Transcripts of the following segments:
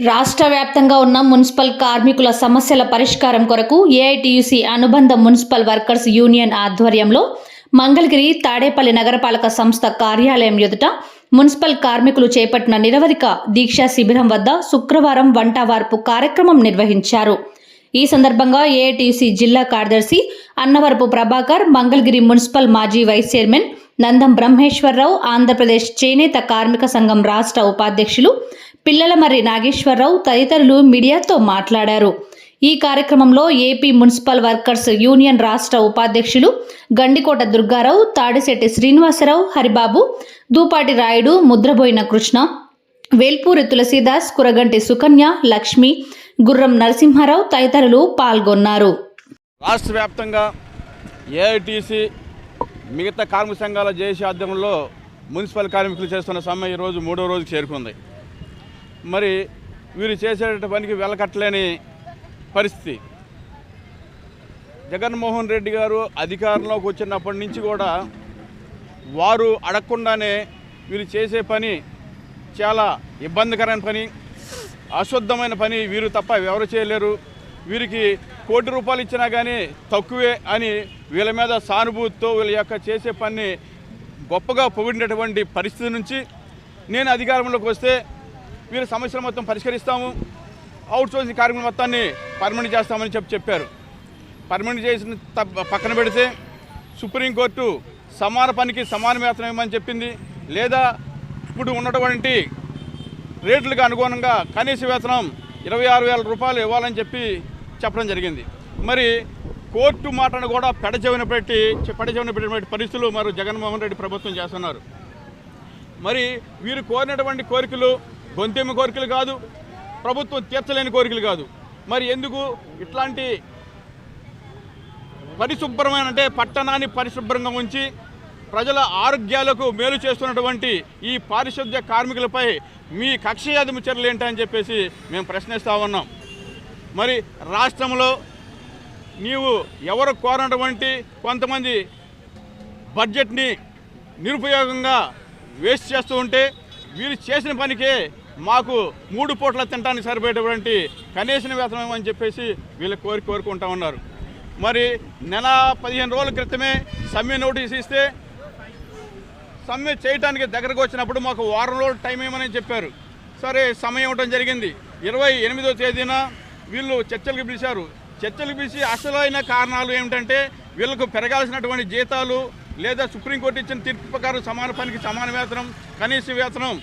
రాష్ట్ర వ్యాప్తంగా ఉన్న మున్సిపల్ కార్మికుల సమస్యల పరిష్కారం కొరకు ఏఐటియుసి అనుబంధ మున్సిపల్ వర్కర్స్ యూనియన్ ఆధ్వర్యంలో మంగళగిరి తాడేపల్లి నగరపాలక సంస్థ కార్యాలయం ఎదుట మున్సిపల్ కార్మికులు చేపట్టిన నిరవధిక దీక్షా శిబిరం వద్ద శుక్రవారం వంటవార్పు కార్యక్రమం నిర్వహించారు. ఈ సందర్భంగా ఏఐటియుసి జిల్లా కార్యదర్శి అన్నవరపు ప్రభాకర్ మంగళగిరి మున్సిపల్ మాజీ వైస్ చైర్మన్ నందం బ్రహ్మేశ్వరరావు ఆంధ్రప్రదేశ్ చేనేత కార్మిక సంఘం రాష్ట్ర ఉపాధ్యక్షులు పిల్లల మర్రి నాగేశ్వరరావు తదితరులు మీడియాతో మాట్లాడారు. ఈ కార్యక్రమంలో ఏపీ మున్సిపల్ వర్కర్స్ యూనియన్ రాష్ట్ర ఉపాధ్యక్షులు గండికోట దుర్గారావు తాడిశెట్టి శ్రీనివాసరావు హరిబాబు దూపాటి రాయుడు ముద్రబోయిన కృష్ణ వేల్పూరి తులసీదాస్ కురగంటి సుకన్య లక్ష్మి గుర్రం నరసింహారావు తదితరులు పాల్గొన్నారు. రాష్ట్ర వ్యాప్తంగా ఏఐటీసీ మిగతా కార్మిక సంఘాల జేసీ ఆధ్వర్యంలో మున్సిపల్ కార్మికులు చేస్తున్న సమ్మె ఈరోజు మూడో రోజుకి చేరుకుంది. మరి వీరు చేసే పనికి వెలకట్టలేని పరిస్థితి. జగన్మోహన్ రెడ్డి గారు అధికారంలోకి వచ్చినప్పటి నుంచి కూడా వారు అడగకుండానే వీరు చేసే పని చాలా ఇబ్బందికరమైన పని అశుద్ధమైన పని వీరు తప్ప ఎవరు చేయలేరు. వీరికి కోటి రూపాయలు ఇచ్చినా కానీ తక్కువే అని వీళ్ళ మీద సానుభూతితో వీళ్ళ యొక్క చేసే పని గొప్పగా పొగిడినటువంటి పరిస్థితి నుంచి నేను అధికారంలోకి వస్తే వీరి సమస్యలు మొత్తం పరిష్కరిస్తాము. అవుట్ సోర్సింగ్ కార్యక్రమం మొత్తాన్ని పర్మనెంట్ చేస్తామని చెప్పి చెప్పారు. పర్మనెంట్ చేసిన త- పక్కన పెడితే సుప్రీంకోర్టు సమాన పనికి సమాన వేతనం ఇవ్వమని చెప్పింది. లేదా ఇప్పుడు ఉన్నటువంటి రేట్లకు అనుగుణంగా కనీస వేతనం ఇరవై ఆరు వేల రూపాయలు ఇవ్వాలని చెప్పి చెప్పడం జరిగింది. మరి కోర్టు మాటను కూడా పెడచెవిన పెట్టి పెడచెవిన పెట్టినటువంటి పరిస్థితులు మరి జగన్మోహన్ రెడ్డి ప్రభుత్వం చేస్తున్నారు. మరి వీరు కోరినటువంటి కోరికలు గొంతెమ్మ కోరికలు కాదు ప్రభుత్వం తీర్చలేని కోరికలు కాదు. మరి ఎందుకు ఇట్లాంటి పరిశుభ్రమైన అంటే పట్టణాన్ని పరిశుభ్రంగా ఉంచి ప్రజల ఆరోగ్యాలకు మేలు చేస్తున్నటువంటి ఈ పారిశుద్ధ్య కార్మికులపై మీ కక్షయాదిమ చర్యలు ఏంటని చెప్పేసి మేము ప్రశ్నిస్తూ ఉన్నాం. మరి రాష్ట్రంలో నీవు ఎవరు కోరినటువంటి కొంతమంది బడ్జెట్ని నిరుపయోగంగా వేస్ట్ చేస్తూ ఉంటే వీరు చేసిన పనికే మాకు మూడు పూట్ల తినడానికి సరిపోయేటటువంటి కనీస వేతనం అని చెప్పేసి వీళ్ళు కోరి కోరుకుంటా ఉన్నారు. మరి నెల పదిహేను రోజుల క్రితమే సమ్మె నోటీస్ ఇస్తే సమ్మె చేయడానికి దగ్గరకు వచ్చినప్పుడు మాకు వారం రోజులు టైం ఇవ్వమని చెప్పారు. సరే సమయం ఇవ్వడం జరిగింది. ఇరవై ఎనిమిదో తేదీన వీళ్ళు చర్చలకు పిలిచారు. చర్చలకు పిలిచి అసలైన కారణాలు ఏమిటంటే వీళ్ళకు పెరగాల్సినటువంటి జీతాలు లేదా సుప్రీంకోర్టు ఇచ్చిన తీర్పు ప్రకారం సమాన పనికి సమాన వేతనం కనీస వేతనం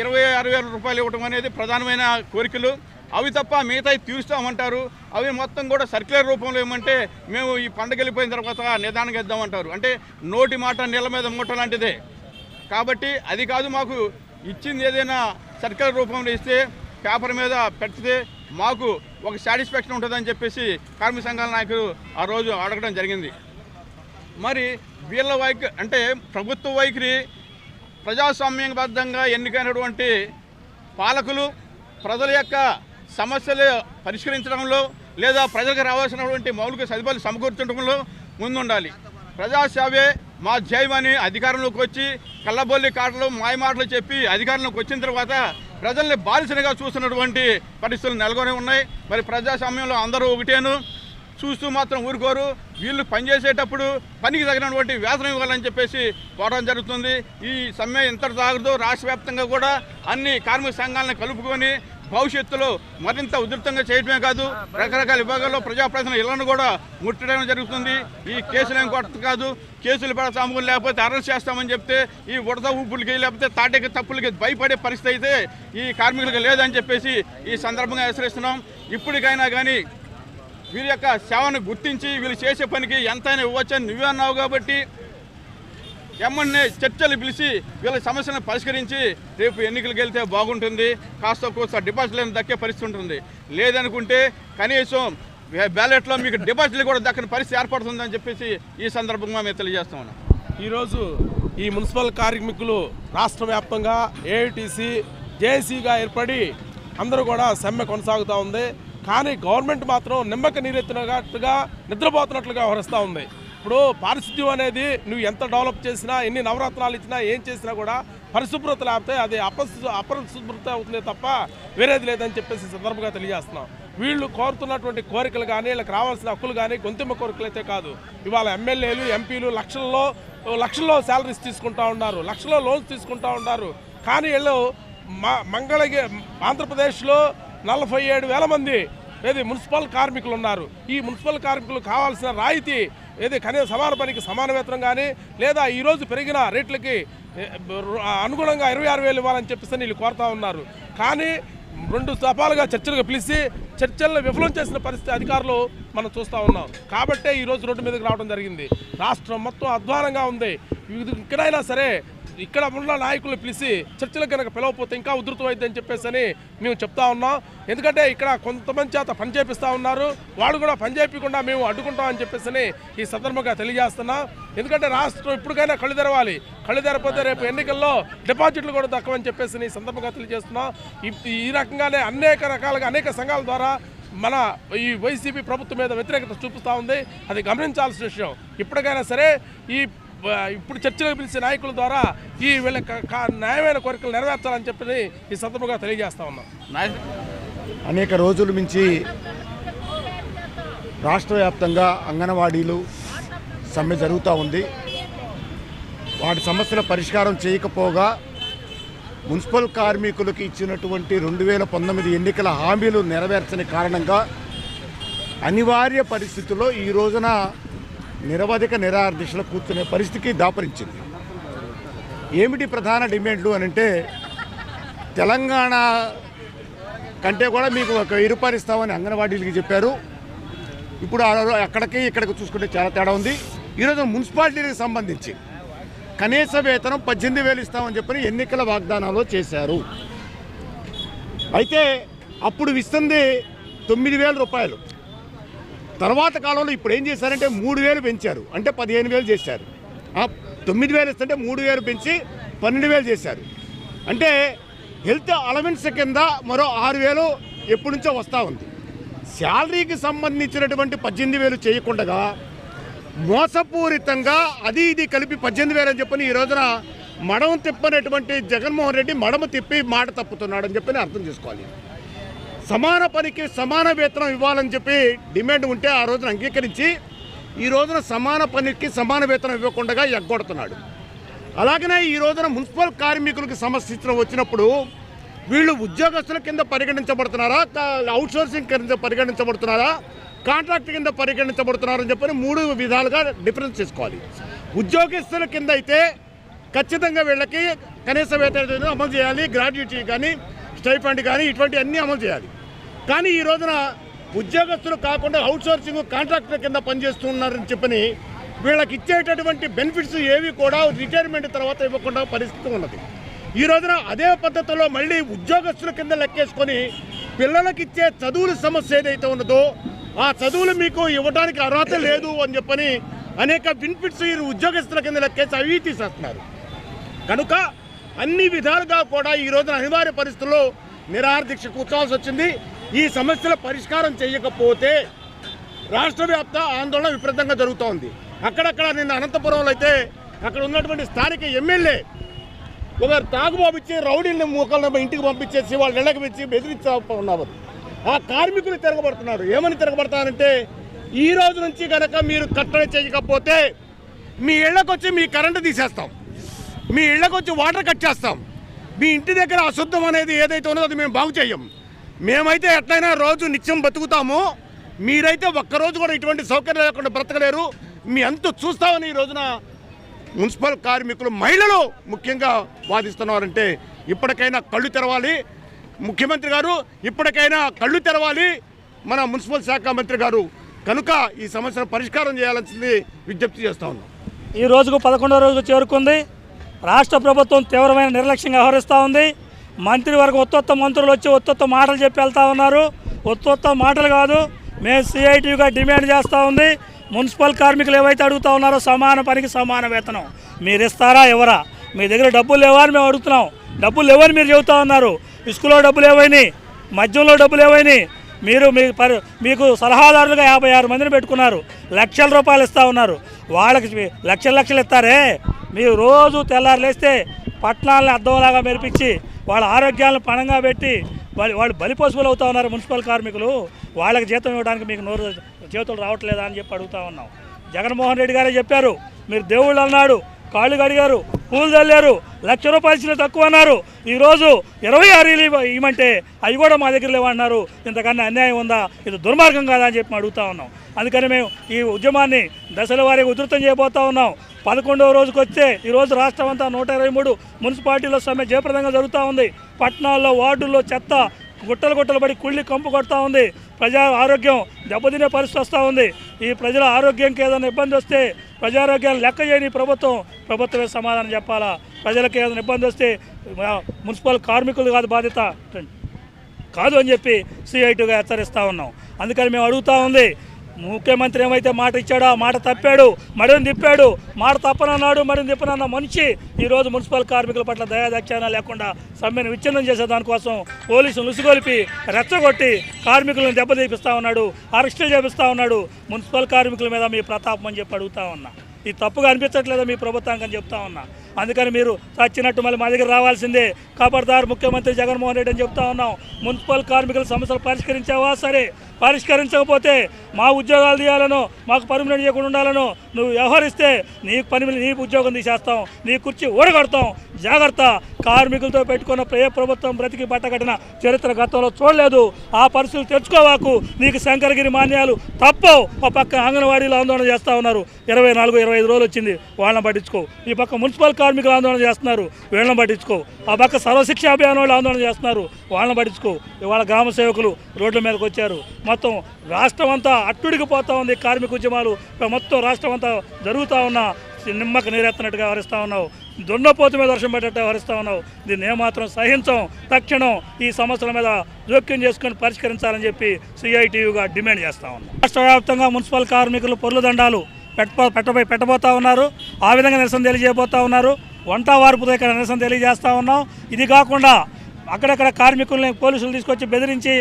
ఇరవై ఆరు వేల రూపాయలు ఇవ్వడం అనేది ప్రధానమైన కోరికలు. అవి తప్ప మిగతాయి తీరుస్తామంటారు. అవి మొత్తం కూడా సర్క్యులర్ రూపంలో ఏమంటే మేము ఈ పండుగ వెళ్ళిపోయిన తర్వాత నిదానంగా ఇద్దామంటారు. అంటే నోటి మాట నీళ్ళ మీద మూట లాంటిదే కాబట్టి అది కాదు మాకు ఇచ్చింది ఏదైనా సర్క్యులర్ రూపంలో ఇస్తే పేపర్ మీద పెడితే మాకు ఒక సాటిస్ఫాక్షన్ ఉంటుందని చెప్పేసి కార్మిక సంఘాల నాయకులు ఆ రోజు అడగడం జరిగింది. మరి వీళ్ళ వైఖరి అంటే ప్రభుత్వ వైఖరి ప్రజాస్వామ్యబద్ధంగా ఎన్నికైనటువంటి పాలకులు ప్రజల యొక్క సమస్యలు పరిష్కరించడంలో లేదా ప్రజలకు రావాల్సినటువంటి మౌలిక సదుపాయాలు సమకూర్చడంలో ముందుండాలి. ప్రజాసేవే మా జయమని అధికారంలోకి వచ్చి కళ్ళబొల్లి కాటలు మాయమాటలు చెప్పి అధికారంలోకి వచ్చిన తర్వాత ప్రజల్ని బానిసలుగా చూస్తున్నటువంటి పరిస్థితులు నెలకొని ఉన్నాయి. మరి ప్రజాస్వామ్యంలో అందరూ ఒకటేను. చూస్తూ మాత్రం ఊరుకోరు. వీళ్ళు పనిచేసేటప్పుడు పనికి తగినటువంటి వేతనం ఇవ్వాలని చెప్పేసి పోవడం జరుగుతుంది. ఈ సమ్మె ఎంత తాగదు రాష్ట్ర వ్యాప్తంగా కూడా అన్ని కార్మిక సంఘాలను కలుపుకొని భవిష్యత్తులో మరింత ఉధృతంగా చేయడమే కాదు రకరకాల విభాగాల్లో ప్రజాప్రతినిధుల ఇళ్ళను కూడా ముట్టడం జరుగుతుంది. ఈ కేసులు ఏం కొట్ట కాదు. కేసులు పెడతాము లేకపోతే అరెస్ట్ చేస్తామని చెప్తే ఈ ఉడత ఊపులకి లేకపోతే తాటకి తప్పులకి భయపడే పరిస్థితి అయితే ఈ కార్మికులకు లేదని చెప్పేసి ఈ సందర్భంగా హెచ్చరిస్తున్నాం. ఇప్పటికైనా కానీ వీరి యొక్క సేవను గుర్తించి వీళ్ళు చేసే పనికి ఎంతైనా ఇవ్వచ్చని నువ్వే అన్నావు కాబట్టి ఎమ్మన్నే చర్చలు పిలిచి వీళ్ళ సమస్యను పరిష్కరించి రేపు ఎన్నికలకు వెళ్తే బాగుంటుంది. కాస్త కోస్త డిపాజిట్లను దక్కే పరిస్థితి ఉంటుంది. లేదనుకుంటే కనీసం బ్యాలెట్లో మీకు డిపాజిట్లు కూడా దక్కని పరిస్థితి ఏర్పడుతుందని చెప్పేసి ఈ సందర్భంగా మేము తెలియజేస్తా ఉన్నాం. ఈరోజు ఈ మున్సిపల్ కార్మికులు రాష్ట్ర వ్యాప్తంగా ఏఐటీసీ జేఏసీగా ఏర్పడి అందరూ కూడా సమ్మె కొనసాగుతూ ఉంది. కానీ గవర్నమెంట్ మాత్రం నిమ్మక నీరెత్తినట్టుగా నిద్రపోతున్నట్లుగా వ్యవహరిస్తూ ఉంది. ఇప్పుడు పారిశుద్ధ్యం అనేది నువ్వు ఎంత డెవలప్ చేసినా ఎన్ని నవరత్నాలు ఇచ్చినా ఏం చేసినా కూడా పరిశుభ్రత లేకపోతే అది అపశు అపరిశుభ్రత అవుతుంది తప్ప వేరేది లేదని చెప్పేసి సందర్భంగా తెలియజేస్తున్నాం. వీళ్ళు కోరుతున్నటువంటి కోరికలు కానీ వీళ్ళకి రావాల్సిన హక్కులు కానీ గొంతిమ్మ కోరికలు అయితే కాదు. ఇవాళ ఎమ్మెల్యేలు ఎంపీలు లక్షల్లో లక్షల్లో శాలరీస్ తీసుకుంటా ఉన్నారు లక్షల్లో లోన్స్ తీసుకుంటా ఉన్నారు. కానీ వీళ్ళు మ- మంగళగి ఆంధ్రప్రదేశ్లో నలభై ఏడు వేల మంది ఏది మున్సిపల్ కార్మికులు ఉన్నారు. ఈ మున్సిపల్ కార్మికులు కావాల్సిన రాయితీ ఏది కనీస సమాన పనికి సమాన వేతనం కానీ లేదా ఈరోజు పెరిగిన రేట్లకి అనుగుణంగా ఇరవై ఆరు వేలు ఇవ్వాలని చెప్పేసి వీళ్ళు కోరుతా ఉన్నారు. కానీ రెండు దఫాలుగా చర్చలకు పిలిచి చర్చలను విఫలం చేసిన పరిస్థితి అధికారులు మనం చూస్తూ ఉన్నాం. కాబట్టే ఈరోజు రోడ్డు మీదకి రావడం జరిగింది. రాష్ట్రం మొత్తం అధ్వానంగా ఉంది. ఇది ఇక్కడైనా సరే ఇక్కడ ఉన్న నాయకులు పిలిచి చర్చలకు కనుక పిలవకపోతే ఇంకా ఉధృతం అని చెప్పేసి అని మేము చెప్తా ఉన్నాం. ఎందుకంటే ఇక్కడ కొంతమంది చేత పని చేపిస్తూ ఉన్నారు. వాళ్ళు కూడా పని చేయకుండా మేము అడ్డుకుంటామని చెప్పేసి అని ఈ సందర్భంగా తెలియజేస్తున్నాం. ఎందుకంటే రాష్ట్రం ఇప్పటికైనా కళ్ళు తెరవాలి. కళ్ళు తెరపోతే రేపు ఎన్నికల్లో డిపాజిట్లు కూడా దక్కవని చెప్పేసి ఈ సందర్భంగా తెలియజేస్తున్నాం. ఈ- రకంగానే అనేక రకాలుగా అనేక సంఘాల ద్వారా మన ఈ వైసీపీ ప్రభుత్వం మీద వ్యతిరేకత చూపిస్తూ ఉంది. అది గమనించాల్సిన విషయం. ఇప్పటికైనా సరే ఈ ఇప్పుడు చర్చలకు పిలిచే నాయకుల ద్వారా ఈ వీళ్ళ న్యాయమైన కోరికలు నెరవేర్చాలని చెప్పి ఈ సందర్భంగా తెలియజేస్తా ఉన్నాం. అనేక రోజుల నుంచి రాష్ట్ర వ్యాప్తంగా అంగన్వాడీలు సమ్మె జరుగుతూ ఉంది. వాటి సమస్యల పరిష్కారం చేయకపోగా మున్సిపల్ కార్మికులకు ఇచ్చినటువంటి రెండు వేల పంతొమ్మిది ఎన్నికల హామీలు నెరవేర్చని కారణంగా అనివార్య పరిస్థితుల్లో ఈ రోజున నిరవధిక నిరాదీక్షలు కూర్చునే పరిస్థితికి దాపరించింది. ఏమిటి ప్రధాన డిమాండ్లు అని అంటే తెలంగాణ కంటే కూడా మీకు ఒక వెయ్యి రూపాయలు ఇస్తామని అంగన్వాడీలకి చెప్పారు. ఇప్పుడు అక్కడికి ఇక్కడికి చూసుకుంటే చాలా తేడా ఉంది. ఈరోజు మున్సిపాలిటీకి సంబంధించి కనీస వేతనం పద్దెనిమిది వేలు ఇస్తామని చెప్పని ఎన్నికల వాగ్దానాలు చేశారు. అయితే అప్పుడు ఇస్తుంది తొమ్మిది వేల రూపాయలు. తర్వాత కాలంలో ఇప్పుడు ఏం చేశారంటే మూడు వేలు పెంచారు. అంటే పదిహేను వేలు చేశారు. ఆ తొమ్మిది వేలు ఇస్తుంటే మూడు వేలు పెంచి పన్నెండు వేలు చేశారు. అంటే హెల్త్ అలవెన్స్ కింద మరో ఆరు వేలు ఎప్పటి నుంచో వస్తూ ఉంది. శాలరీకి సంబంధించినటువంటి పద్దెనిమిది వేలు చేయకుండా మోసపూరితంగా అది ఇది కలిపి పద్దెనిమిది వేలు అని చెప్పని ఈ రోజున మడమ తిప్పనటువంటి జగన్మోహన్ రెడ్డి మడమ తిప్పి మాట తప్పుతున్నాడు అని చెప్పని అర్థం చేసుకోవాలి. సమాన పనికి సమాన వేతనం ఇవ్వాలని చెప్పి డిమాండ్ ఉంటే ఆ రోజున అంగీకరించి ఈ రోజున సమాన పనికి సమాన వేతనం ఇవ్వకుండా ఎగ్గొడుతున్నాడు. అలాగనే ఈ రోజున మున్సిపల్ కార్మికులకు సమస్య వచ్చినప్పుడు వీళ్ళు ఉద్యోగస్తుల కింద పరిగణించబడుతున్నారా? అవుట్సోర్సింగ్ కింద పరిగణించబడుతున్నారా? కాంట్రాక్ట్ కింద పరిగణించబడుతున్నారని చెప్పని మూడు విధాలుగా డిఫరెన్స్ చేసుకోవాలి. ఉద్యోగస్తుల కింద అయితే ఖచ్చితంగా వీళ్ళకి కనీస వేతనం అమలు చేయాలి గ్రాడ్యుయేటీ కానీ స్టైఫండ్ కానీ ఇటువంటి అన్నీ అమలు చేయాలి. కానీ ఈ రోజున ఉద్యోగస్తులు కాకుండా అవుట్ సోర్సింగ్ కాంట్రాక్టర్ కింద పనిచేస్తున్నారని చెప్పని వీళ్ళకి ఇచ్చేటటువంటి బెనిఫిట్స్ ఏవి కూడా రిటైర్మెంట్ తర్వాత ఇవ్వకుండా పరిస్థితి ఉన్నది. ఈ రోజున అదే పద్ధతిలో మళ్ళీ ఉద్యోగస్తుల కింద లెక్కేసుకొని పిల్లలకి ఇచ్చే చదువుల సమస్య ఏదైతే ఉన్నదో ఆ చదువులు మీకు ఇవ్వడానికి అర్హత లేదు అని చెప్పని అనేక బెనిఫిట్స్ ఈ ఉద్యోగస్తుల కింద లెక్కేసి అవి తీసేస్తున్నారు. కనుక అన్ని విధాలుగా కూడా ఈ రోజున అనివార్య పరిస్థితుల్లో నిరాహార దీక్ష కూర్చోవాల్సి వచ్చింది. ఈ సమస్యల పరిష్కారం చేయకపోతే రాష్ట్ర వ్యాప్త ఆందోళన విపరీతంగా జరుగుతోంది. అక్కడక్కడ నిన్న అనంతపురంలో అయితే అక్కడ ఉన్నటువంటి స్థానిక ఎమ్మెల్యే ఒక తాగు పంపించి రౌడీని మూకలను ఇంటికి పంపించేసి వాళ్ళు ఇళ్ళకి వచ్చి ఉన్నారు. ఆ కార్మికులు తిరగబడుతున్నారు. ఏమని తిరగబడతారంటే ఈ రోజు నుంచి కనుక మీరు కట్టడి చేయకపోతే మీ ఇళ్ళకు వచ్చి మీ కరెంటు తీసేస్తాం. మీ ఇళ్ళకు వచ్చి వాటర్ కట్ చేస్తాం. మీ ఇంటి దగ్గర అశుద్ధం అనేది ఏదైతే ఉన్నదో అది మేము బాగు చేయం. మేమైతే ఎట్లయినా రోజు నిత్యం బతుకుతాము. మీరైతే ఒక్కరోజు కూడా ఇటువంటి సౌకర్యం లేకుండా బ్రతకలేరు. మీ అంత చూస్తామని ఈ రోజున మున్సిపల్ కార్మికులు మహిళలు ముఖ్యంగా వాదిస్తున్నారంటే ఇప్పటికైనా కళ్ళు తెరవాలి. ముఖ్యమంత్రి గారు ఇప్పటికైనా కళ్ళు తెరవాలి. మన మున్సిపల్ శాఖ మంత్రి గారు కనుక ఈ సమస్యను పరిష్కారం చేయాల్సింది విజ్ఞప్తి చేస్తా ఉన్నాం. ఈ రోజుకు పదకొండో రోజు చేరుకుంది. రాష్ట్ర ప్రభుత్వం తీవ్రమైన నిర్లక్ష్యంగా వ్యవహరిస్తూ ఉంది. మంత్రివర్గం ఒత్తొత్త మంత్రులు వచ్చి ఒత్తొత్త మాటలు చెప్పి వెళ్తా ఉన్నారు. ఒత్తొత్త మాటలు కాదు మేము సిఐటిగా డిమాండ్ చేస్తూ ఉంది. మున్సిపల్ కార్మికులు ఏవైతే అడుగుతా ఉన్నారో సమాన పనికి సమాన వేతనం. మీరు ఇస్తారా ఎవరా మీ దగ్గర డబ్బులు లేవా అని మేము అడుగుతున్నాం. డబ్బులు లేవని మీరు చెబుతా ఉన్నారు. ఇసుకలో డబ్బులు ఏవైనాయి? మద్యంలో డబ్బులు ఏవైనాయి? మీరు మీ పరి మీకు సలహాదారులుగా యాభై ఆరు మందిని పెట్టుకున్నారు. లక్షల రూపాయలు ఇస్తా ఉన్నారు. వాళ్ళకి లక్షల లక్షలు ఇస్తారే? మీరు రోజు తెల్లారు లేస్తే పట్టణాలని అద్దంలాగా మెరిపించి వాళ్ళ ఆరోగ్యాలను పణంగా పెట్టి వాళ్ళు వాళ్ళు బలిపశువులు అవుతా ఉన్నారు మున్సిపల్ కార్మికులు. వాళ్ళకి జీతం ఇవ్వడానికి మీకు నోరు జీవితాలు రావట్లేదా అని చెప్పి అడుగుతా ఉన్నాం. జగన్మోహన్ రెడ్డి గారే చెప్పారు మీరు దేవుళ్ళు అన్నాడు. కాళ్ళు కడిగారు పూలు చల్లారు లక్ష రూపాయలు ఇచ్చిన తక్కువ అన్నారు. ఈరోజు ఇరవై ఆరు ఇవ్వమంటే అవి కూడా మా దగ్గర లేవన్నారు. ఇంతకన్నా అన్యాయం ఉందా? ఇది దుర్మార్గం కాదా అని చెప్పి అడుగుతా ఉన్నాం. అందుకని మేము ఈ ఉద్యమాన్ని దశల వారీగా ఉధృతం చేయబోతా ఉన్నాం. పదకొండవ రోజుకి వస్తే ఈరోజు రాష్ట్రం అంతా నూట ఇరవై మూడు మున్సిపాలిటీలో సమ్మె జయప్రదంగా జరుగుతూ ఉంది. పట్టణాల్లో వార్డుల్లో చెత్త గుట్టలు గుట్టలు పడి కుళ్ళి కంపు కొడతా ఉంది. ప్రజా ఆరోగ్యం దెబ్బతినే పరిస్థితి వస్తూ ఉంది. ఈ ప్రజల ఆరోగ్యంకి ఏదైనా ఇబ్బంది వస్తే ప్రజారోగ్యాన్ని లెక్క చేయని ప్రభుత్వం ప్రభుత్వమే సమాధానం చెప్పాలా? ప్రజలకు ఏదైనా ఇబ్బంది వస్తే మున్సిపల్ కార్మికులు కాదు బాధ్యత. కాదు అని చెప్పి సిఐటిగా హెచ్చరిస్తూ ఉన్నాం. అందుకని మేము అడుగుతూ ఉంది ముఖ్యమంత్రి ఏమైతే మాట ఇచ్చాడో ఆ మాట తప్పాడు మడిని తిప్పాడు. మాట తప్పనన్నాడు మడిని తిప్పనన్న మనిషి ఈరోజు మున్సిపల్ కార్మికుల పట్ల దయాదక్షణ లేకుండా సమ్మెను విచ్ఛిన్నం చేసే దానికోసం పోలీసులు ఉసుగొలిపి రెచ్చగొట్టి కార్మికులను దెబ్బతీపిస్తూ ఉన్నాడు అరెస్టులు చేపిస్తూ ఉన్నాడు. మున్సిపల్ కార్మికుల మీద మీ ప్రతాపం అని చెప్పి అడుగుతా ఉన్నా. ఇది తప్పుగా అనిపించట్లేదా మీ ప్రభుత్వానికి అని చెప్తా ఉన్నా. అందుకని మీరు చచ్చినట్టు మళ్ళీ మా దగ్గర రావాల్సిందే. ఖబర్దార్ ముఖ్యమంత్రి జగన్మోహన్ రెడ్డి అని చెప్తా ఉన్నాం. మున్సిపల్ కార్మికుల సమస్యలు పరిష్కరించావా? సరే. పరిష్కరించకపోతే మా ఉద్యోగాలు తీయాలనో మాకు పర్మనెంట్ చేయకుండా ఉండాలనో నువ్వు వ్యవహరిస్తే నీకు పని నీ ఉద్యోగం తీసేస్తాం నీ కుర్చీ ఓడగడతాం జాగ్రత్త. కార్మికులతో పెట్టుకున్న ఏ ప్రభుత్వం బ్రతికి బట్టగట్టిన చరిత్ర గతంలో చూడలేదు. ఆ పరిస్థితులు తెచ్చుకోవాకు. నీకు శంకరగిరి మాన్యాలు తప్పవు. ఒక పక్క అంగన్వాడీలు ఆందోళన చేస్తూ ఉన్నారు. ఇరవై నాలుగు ఇరవై ఐదు రోజులు వచ్చింది వాళ్ళని పట్టించుకో. ఈ పక్క మున్సిపల్ కార్మికులు ఆందోళన చేస్తున్నారు. వీళ్ళని పట్టించుకో. ఆ పక్క సర్వశిక్ష అభియాన్ వాళ్ళు ఆందోళన చేస్తున్నారు. వాళ్ళని పట్టించుకో. ఇవాళ గ్రామ సేవకులు రోడ్ల మీదకి వచ్చారు. మొత్తం రాష్ట్రం అంతా అట్టుడికి పోతా ఉంది కార్మిక ఉద్యమాలు. మొత్తం రాష్ట్రం అంతా జరుగుతూ ఉన్న నిమ్మక నీరెత్తనట్టుగా వ్యవహరిస్తూ ఉన్నావు. దున్నపోతు మీద వర్షం పడ్డట్టు వ్యవహరిస్తూ ఉన్నావు. దీన్ని ఏమాత్రం సహించం. తక్షణం ఈ సమస్యల మీద జోక్యం చేసుకొని పరిష్కరించాలని చెప్పి సిఐటియుగా డిమాండ్ చేస్తా ఉన్నాం. రాష్ట్ర వ్యాప్తంగా మున్సిపల్ కార్మికులు పొర్లు దండాలు పెట్టబో పెట్టబోయి పెట్టబోతా ఉన్నారు. ఆ విధంగా నిరసన తెలియజేయబోతా ఉన్నారు. వంట వార్పుతో ఇక్కడ నిరసన తెలియజేస్తూ ఉన్నాం. ఇది కాకుండా అక్కడక్కడ కార్మికుల్ని పోలీసులు తీసుకొచ్చి బెదిరించి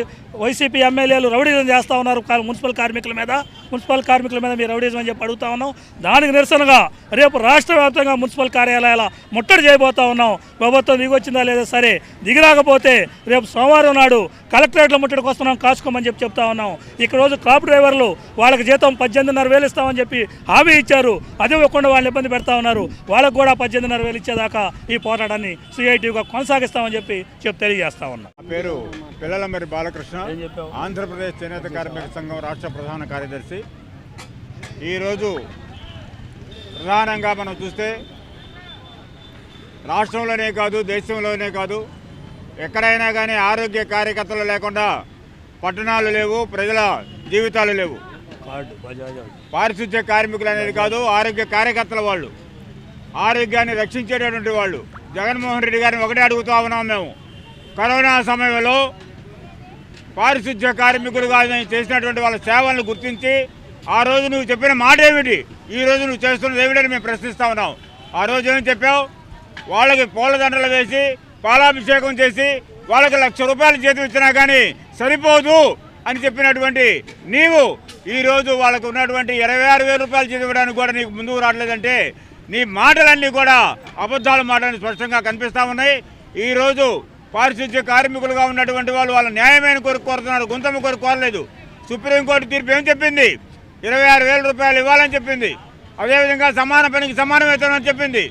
వైసీపీ ఎమ్మెల్యేలు రౌడీలను చేస్తూ ఉన్నారు మున్సిపల్ కార్మికుల మీద. మున్సిపల్ కార్మికుల మీద మీరు రౌడీజం అని చెప్పి అడుగుతా ఉన్నాం. దానికి నిరసనగా రేపు రాష్ట్ర వ్యాప్తంగా మున్సిపల్ కార్యాలయాల ముట్టడి చేయబోతా ఉన్నాం. ప్రభుత్వం దిగొచ్చిందా లేదా సరే దిగిరాకపోతే రేపు సోమవారం నాడు కలెక్టరేట్ల ముట్టడికి వస్తున్నాం. కాసుకోమని చెప్పి చెప్తా ఉన్నాం. ఇక రోజు కాపు డ్రైవర్లు వాళ్ళకి జీతం పద్దెనిమిదిన్నర వేలు ఇస్తామని చెప్పి హామీ ఇచ్చారు. అదే ఇవ్వకుండా వాళ్ళని ఇబ్బంది పెడతా ఉన్నారు. వాళ్ళకు కూడా పద్దెనిమిదిన్నర వేలు ఇచ్చేదాకా ఈ పోరాటాన్ని సిఐటిగా కొనసాగిస్తామని చెప్పి చెప్పి తెలియజేస్తా ఉన్నాం. పేరు పిల్లలమరి బాలకృష్ణ? ఆంధ్రప్రదేశ్ చేనేత కార్మిక సంఘం రాష్ట్ర ప్రధాన కార్యదర్శి. ఈరోజు ప్రధానంగా మనం చూస్తే రాష్ట్రంలోనే కాదు దేశంలోనే కాదు ఎక్కడైనా కానీ ఆరోగ్య కార్యకర్తలు లేకుండా పట్టణాలు లేవు ప్రజల జీవితాలు లేవు. పారిశుద్ధ్య కార్మికులు అనేది కాదు ఆరోగ్య కార్యకర్తల వాళ్ళు. ఆరోగ్యాన్ని రక్షించేటటువంటి వాళ్ళు. జగన్మోహన్ రెడ్డి గారిని ఒకటే అడుగుతా ఉన్నాం మేము. కరోనా సమయంలో పారిశుద్ధ్య కార్మికులుగా చేసినటువంటి వాళ్ళ సేవలను గుర్తించి ఆ రోజు నువ్వు చెప్పిన మాట ఏమిటి ఈ రోజు నువ్వు చేస్తున్నది ఏమిటని మేము ప్రశ్నిస్తా ఉన్నాం. ఆ రోజు ఏం చెప్పావు? వాళ్ళకి పూలదండలు వేసి పాలాభిషేకం చేసి వాళ్ళకి లక్ష రూపాయలు జీతం ఇచ్చినా కానీ సరిపోదు అని చెప్పినటువంటి నీవు ఈరోజు వాళ్ళకు ఉన్నటువంటి ఇరవై ఆరు వేల రూపాయలు జీతం ఇవ్వడానికి కూడా నీకు ముందుకు రావట్లేదంటే నీ మాటలన్నీ కూడా అబద్ధాలు మాటలు స్పష్టంగా కనిపిస్తూ ఉన్నాయి. ఈరోజు పారిశుద్ధ్య కార్మికులుగా ఉన్నటువంటి వాళ్ళు వాళ్ళ న్యాయమైన కొరకు కోరుతున్నారు గుంతమ్మ కొరకు కోరలేదు. సుప్రీంకోర్టు తీర్పు ఏం చెప్పింది? ఇరవై ఆరు వేల రూపాయలు ఇవ్వాలని చెప్పింది. అదేవిధంగా సమాన పనికి సమాన వేతనం చెప్పింది.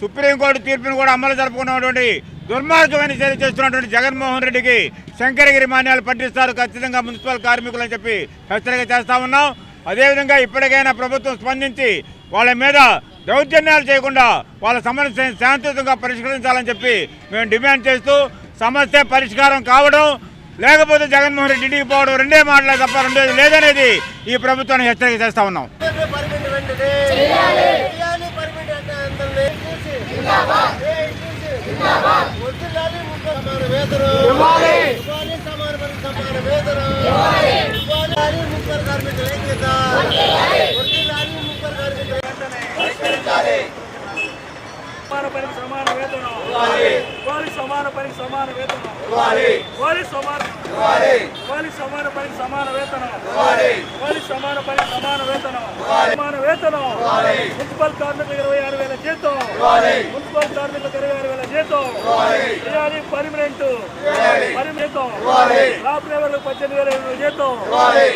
సుప్రీంకోర్టు తీర్పును కూడా అమలు జరుపుకున్నటువంటి దుర్మార్గమైన చర్య చేస్తున్నటువంటి జగన్మోహన్ రెడ్డికి శంకరగిరి మాన్యాలు పట్టిస్తారు. ఖచ్చితంగా మున్సిపల్ కార్మికులు అని చెప్పి హెచ్చరిక చేస్తా ఉన్నాం. అదేవిధంగా ఇప్పటికైనా ప్రభుత్వం స్పందించి వాళ్ళ మీద దౌర్జన్యాలు చేయకుండా వాళ్ళ సమస్యను శాంతియుతంగా పరిష్కరించాలని చెప్పి మేము డిమాండ్ చేస్తూ సమస్య పరిష్కారం కావడం లేకపోతే జగన్మోహన్ రెడ్డి ఇంటికి పోవడం రెండే మాటలే తప్ప రెండేది లేదనేది ఈ ప్రభుత్వాన్ని హెచ్చరిక చేస్తా ఉన్నాం. ముగ్గురు సమాన పనికి సమాన వేతనం. వారి సమాన సమాన పనికి సమాన వేతనం. ఇవ్వాలి. సమాన ఇవ్వాలి. సమాన పనికి సమాన వేతనం. ఇవ్వాలి. సమాన పనికి సమాన వేతనం. సమాన వేతనం. మున్సిపల్ కార్మికులకు ఇరవై ఆరు వేల జీతం. మున్సిపల్ కార్మికులకు ఇరవై ఆరు వేల జీతం. చేయాలి పర్మనెంట్. పర్మనెంట్ స్టాఫ్ డ్రైవర్లకు పద్దెనిమిది వేల ఎనిమిది జీతం.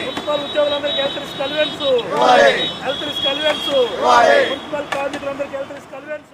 మున్సిపల్ ఉద్యోగులందరికీ health risk allowance. Health risk allowance. Municipal కార్మికులందరికీ హెల్త్ రిస్క్ అలవెన్స్.